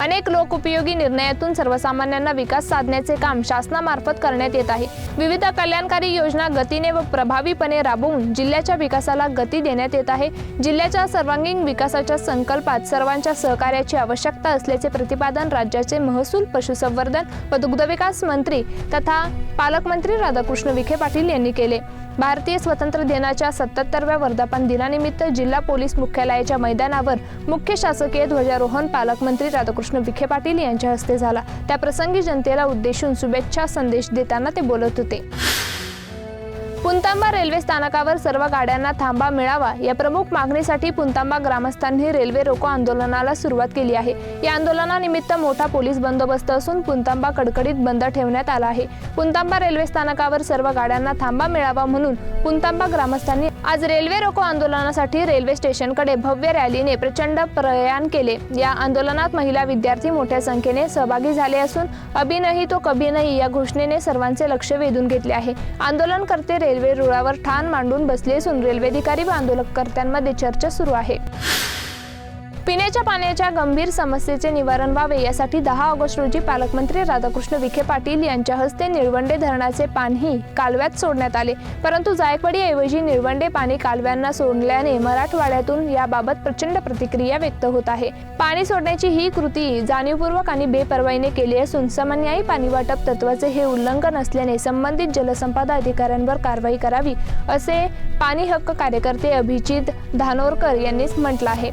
अनेक लोकउपयोगी निर्णयातून सर्वसामान्यांना विकास साधण्याचे काम शासनामार्फत करण्यात येत आहे. विविध कल्याणकारी योजना गतीने व प्रभावीपणे राबवून जिल्ह्याच्या विकासाला गती देण्यात येत आहे. जिल्ह्याच्या सर्वांगीण विकासाच्या संकल्पात सर्वांच्या सहकार्याची आवश्यकता असल्याचे प्रतिपादन राज्याचे महसूल पशुसंवर्धन व दुग्धविकास मंत्री तथा पालकमंत्री राधाकृष्ण विखे पाटील यांनी केले. भारतीय स्वातंत्र्य दिनाच्या सत्याहत्तरव्या वर्धापन दिनानिमित्त जिल्हा पोलीस मुख्यालयाच्या मैदानावर मुख्य शासकीय ध्वजारोहण पालकमंत्री राधाकृष्ण विखे पाटील यांच्या हस्ते झाला. त्याप्रसंगी जनतेला उद्देशून शुभेच्छा संदेश देताना ते बोलत होते. पुंतांबा रेल्वे स्थानकावर सर्व गाड्यांना थांबा मिळावा या प्रमुख मागणीसाठी पुंतांबा ग्रामस्थांनी रेल्वे रोको आंदोलनाला सुरुवात केली आहे. या आंदोलनानिमित्त मोठा पोलीस बंदोबस्त असून पुंतांबा कडकडीत बंद ठेवण्यात आला आहे. पुंतांबा रेल्वे स्थानकावर सर्व गाड्यांना थांबा मिळावा म्हणून पुंतांबा ग्रामस्थांनी आज रेल्वे रोको आंदोलनासाठी रेल्वे स्टेशनकडे भव्य रॅलीने प्रचंड प्रयाण केले. या आंदोलनात महिला विद्यार्थी मोठ्या संख्येने सहभागी झाले असून अभिनही तो कभी नाही या घोषणेने सर्वांचे लक्ष वेधून घेतले आहे. आंदोलनकर्ते रेल्वे रुळावर ठाण मांडून बसले असून रेल्वे अधिकारी व आंदोलनकर्त्यांमध्ये चर्चा सुरू आहे. पिण्याच्या पाण्याच्या गंभीर समस्येचे निवारण व्हावे यासाठी दहा ऑगस्ट रोजी पालकमंत्री राधाकृष्ण विखे पाटील यांच्या हस्ते निळवंडे धरणाचे पाणी कालव्यात सोडण्यात आले. परंतु जायकवाडीऐवजी निळवंडे पाणी कालव्यांना सोडल्याने मराठवाड्यातून याबाबत प्रचंड प्रतिक्रिया व्यक्त होत आहे. पाणी सोडण्याची ही कृती जाणीवपूर्वक आणि बेपर्वाईने केली असून समन्यायी पाणी वाटप तत्वाचे हे उल्लंघन असल्याने संबंधित जलसंपदा अधिकाऱ्यांवर कारवाई करावी असे पाणी हक्क कार्यकर्ते अभिजित धानोरकर यांनीच म्हटलं आहे.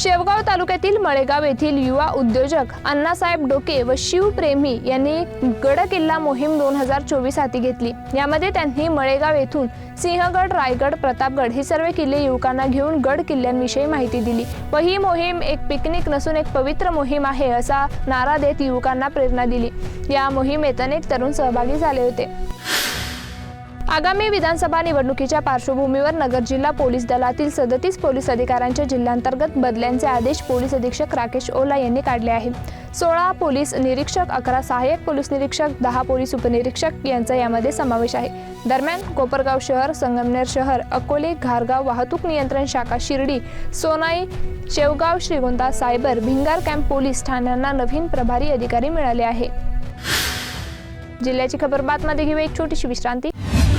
शेवगाव तालुक्यातील मळेगाव येथील युवा उद्योजक अण्णासाहेब डोके व शिवप्रेमी यांनी गड किल्ला मोहीम दोन हजार चोवीस हाती घेतली. यामध्ये त्यांनी मळेगाव येथून सिंहगड रायगड प्रतापगड हे सर्व किल्ले युवकांना घेऊन गड किल्ल्यांविषयी माहिती दिली. व ही मोहीम एक पिकनिक नसून एक पवित्र मोहीम आहे असा नारा देत युवकांना प्रेरणा दिली. या मोहिमेत अनेक तरुण सहभागी झाले होते. आगामी विधानसभा निवडणुकीच्या पार्श्वभूमीवर नगर जिल्हा पोलीस दलातील सदतीस पोलीस अधिकाऱ्यांच्या जिल्ह्यांतर्गत बदल्यांचे आदेश पोलीस अधीक्षक राकेश ओला यांनी काढले आहे सोळा पोलीस निरीक्षक अकरा सहाय्यक पोलीस निरीक्षक दहा पोलीस उपनिरीक्षक यांचा यामध्ये समावेश आहे. दरम्यान कोपरगाव शहर संगमनेर शहर अकोले घारगाव वाहतूक नियंत्रण शाखा Shirdi Sonai Shevgaon Shrigonda cyber Bhingar camp police ठाण्यांना नवीन प्रभारी अधिकारी मिळाले आहे जिल्ह्याची खबर बातमध्ये घेऊ एक छोटीशी विश्रांती.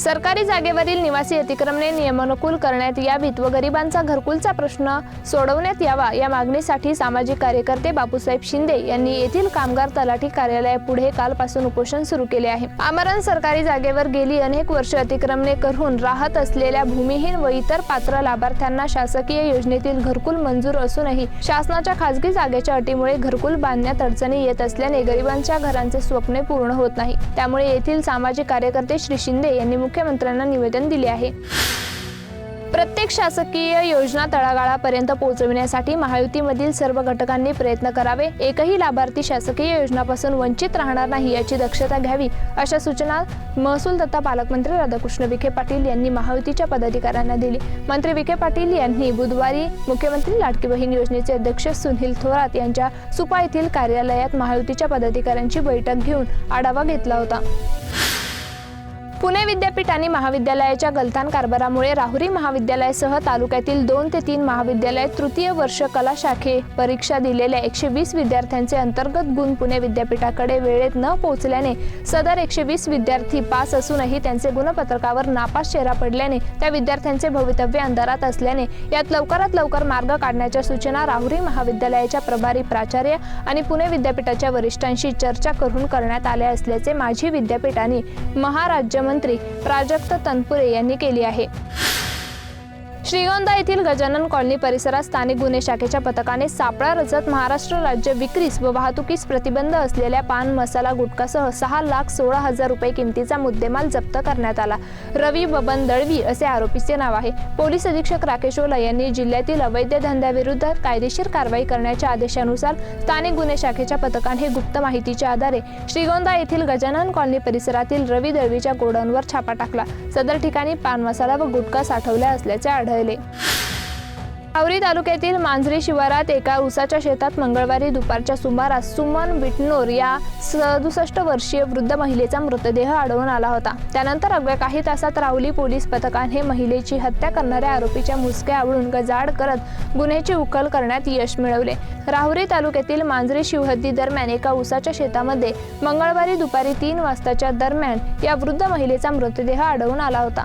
सरकारी जागेवरील निवासी अतिक्रमणे नियमानुकूल करण्यात यावीत व गरिबांचा घरकुलचा प्रश्न सोडवण्यात यावा या मागणीसाठी सामाजिक कार्यकर्ते बापूसाहेब शिंदे यांनी येथील कामगार तलाठी कार्यालयापुढे कालपासून उपोषण सुरू केले आहे. आमरण सरकारी जागेवर गेली अनेक वर्ष अतिक्रमणे करून राहत असलेल्या भूमिहीन व इतर पात्र लाभार्थ्यांना शासकीय योजनेतील घरकुल मंजूर असूनही शासनाच्या खासगी जागेच्या अटीमुळे घरकुल बांधण्यात अडचणी येत असल्याने गरिबांच्या घरांचे स्वप्ने पूर्ण होत नाही. त्यामुळे येथील सामाजिक कार्यकर्ते श्री शिंदे यांनी मुख्यमंत्र्यांना निवेदन दिले आहे. प्रत्येक शासकीय योजना तळागाळापर्यंत पोहोचविण्यासाठी महायुतीमधील सर्व घटकांनी प्रयत्न करावे. एकही लाभार्थी शासकीय योजनापासून वंचित राहणार नाही याची दक्षता घ्यावी अशा सूचना महसूल तथा पालकमंत्री राधाकृष्ण विखे पाटील यांनी महायुतीच्या पदाधिकाऱ्यांना दिली. मंत्री विखे पाटील यांनी बुधवारी मुख्यमंत्री लाडकी बहीण योजनेचे अध्यक्ष सुनील थोरात यांच्या सुपा येथील कार्यालयात महायुतीच्या पदाधिकाऱ्यांची बैठक घेऊन आढावा घेतला होता. पुणे विद्यापीठ आणि महाविद्यालयाच्या गलथान कारभारामुळे राहुरी महाविद्यालयासह तालुक्यातील दोन ते तीन महाविद्यालय तृतीय वर्ष कला शाखे परीक्षा दिलेल्या एकशे वीस विद्यार्थ्यांचे अंतर्गत गुण पुणे विद्यापीठाकडे वेळेत न पोहोचल्याने सदर एकशे वीस विद्यार्थी पास असूनही त्यांचे गुणपत्रकावर नापास चेहरा पडल्याने त्या विद्यार्थ्यांचे भवितव्य अंधारात असल्याने यात लवकरात लवकर मार्ग काढण्याच्या सूचना राहुरी महाविद्यालयाच्या प्रभारी प्राचार्य आणि पुणे विद्यापीठाच्या वरिष्ठांशी चर्चा करून करण्यात आल्या असल्याचे माजी विद्यापीठ आणि मंत्री प्राजक्त तनपुरे यांनी केली आहे. श्रीगोंदा येथील गजानन कॉलनी परिसरात स्थानिक गुन्हे शाखेच्या पथकाने सापळा रचत महाराष्ट्र राज्य विक्रीस व वाहतुकीस प्रतिबंध असलेल्या पान मसाला गुटखासह सहा लाख सोळा हजार रुपये किमतीचा मुद्देमाल जप्त करण्यात आला. रवी बबन दळवी असे आरोपीचे नाव आहे. पोलीस अधीक्षक राकेश ओला यांनी जिल्ह्यातील अवैध धंद्याविरुद्ध कायदेशीर कारवाई करण्याच्या आदेशानुसार स्थानिक गुन्हे शाखेच्या पथकाने गुप्त माहितीच्या आधारे श्रीगोंदा येथील गजानन कॉलनी परिसरातील रवी दळवीच्या गोडाऊनवर छापा टाकला. सदर ठिकाणी पान मसाला व गुटखा साठवल्या असल्याचे आढळले. आवरी तालुक्यातील मांजरी शिवारात एका ऊसाच्या शेतात मंगळवारी दुपारच्या सुमारास सुमन विटनोर या सदुसष्ट वर्षीय वृद्ध महिलेचा मृतदेह आढळून आला होता. त्यानंतर अवघ्या काही तासात राहुली पोलीस पथकाने महिलेची हत्या करणाऱ्या आरोपीच्या मुसक्या आवळून गजाड करत गुन्ह्याची उकल करण्यात यश मिळवले. राहुरी तालुक्यातील मांजरी शिवहद्दी दरम्यान एका ऊसाच्या शेतामध्ये मंगळवारी दुपारी तीन वाजताच्या दरम्यान या वृद्ध महिलेचा मृतदेह आढळून आला होता.